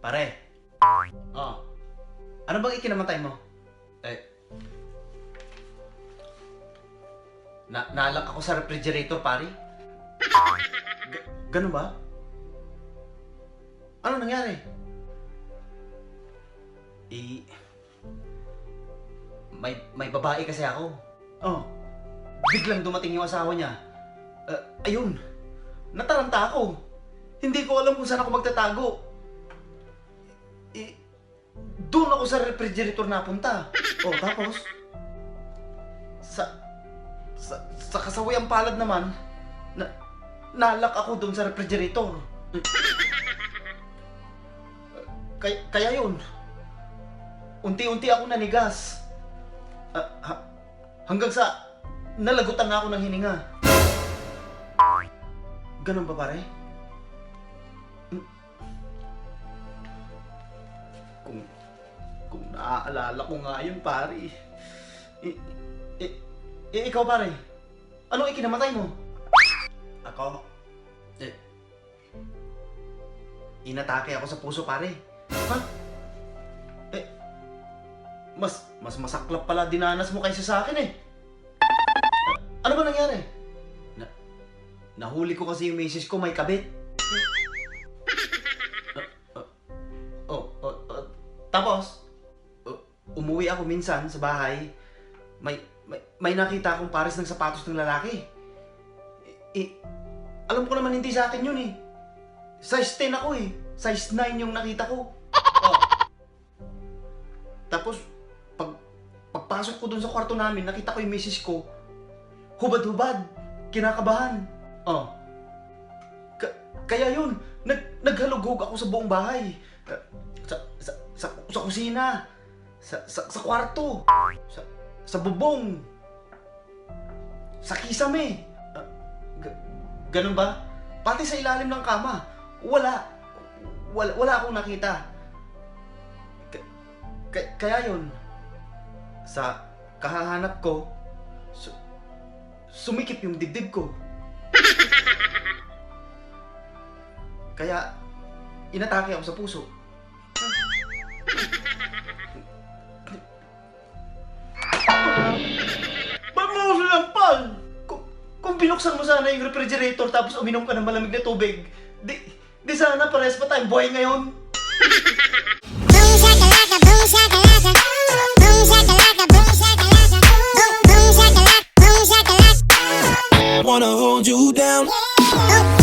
Pare. Oh. Ano bang ikinamatay mo? Eh. Na nalak ako sa refrigerator, pare. G- ganun ba? Ano nangyari? Eh, may may babae kasi ako. Oh. Biglang dumating yung asawa niya. Eh, ayun. Nataranta ako. Hindi ko alam kung saan ako magtatago. Eh, doon ako sa refrigerator napunta. Oh, tapos sa sa, sa kasawayang palad naman na nalak ako doon sa refrigerator. Kaya, kaya yun. Unti-unti ako nanigas. Ah, ha- hanggang sa nalagutan na ako ng hininga. Ganun ba pare? Kung kung naaalala ko nga yun pare. I, i, i- ikaw pare, anong ikinamatay mo? Ako? Eh, inatake ako sa puso pare. Ha? Eh, mas, mas masaklap pala dinanas mo kaysa sa akin eh. Ano ba nangyari? Na, nahuli ko kasi yung misis ko may kabit. Tapos, umuwi ako minsan sa bahay. May, may, may nakita akong pares ng sapatos ng lalaki. Eh, alam ko naman hindi sa akin yun eh. Size 10 ako eh. Size 9 yung nakita ko. Oh. Tapos, pag pagpasok ko dun sa kwarto namin, nakita ko yung misis ko. Hubad-hubad. Kinakabahan. Oh. Ka- kaya yun, nag naghalugog ako sa buong bahay. Uh, sa, kusina. Sa, sa, sa kwarto. Sa, sa bubong. Sa kisame. Uh, ga- ganun ba? Pati sa ilalim ng kama. Wala. Wala, wala akong nakita. K- k- kaya yun, sa kahahanap ko, su- sumikip yung dibdib ko. Kaya, inatake ako sa puso. Binuksan mo sana yung refrigerator tapos uminom ka ng malamig na tubig, di, di sana pares pa tayong buhay ngayon. Boom shakalaka, boom shakalaka. Boom shakalaka, boom shakalaka. Boom boom shakalaka, boom shakalaka. Wanna hold you down. Shakalaka.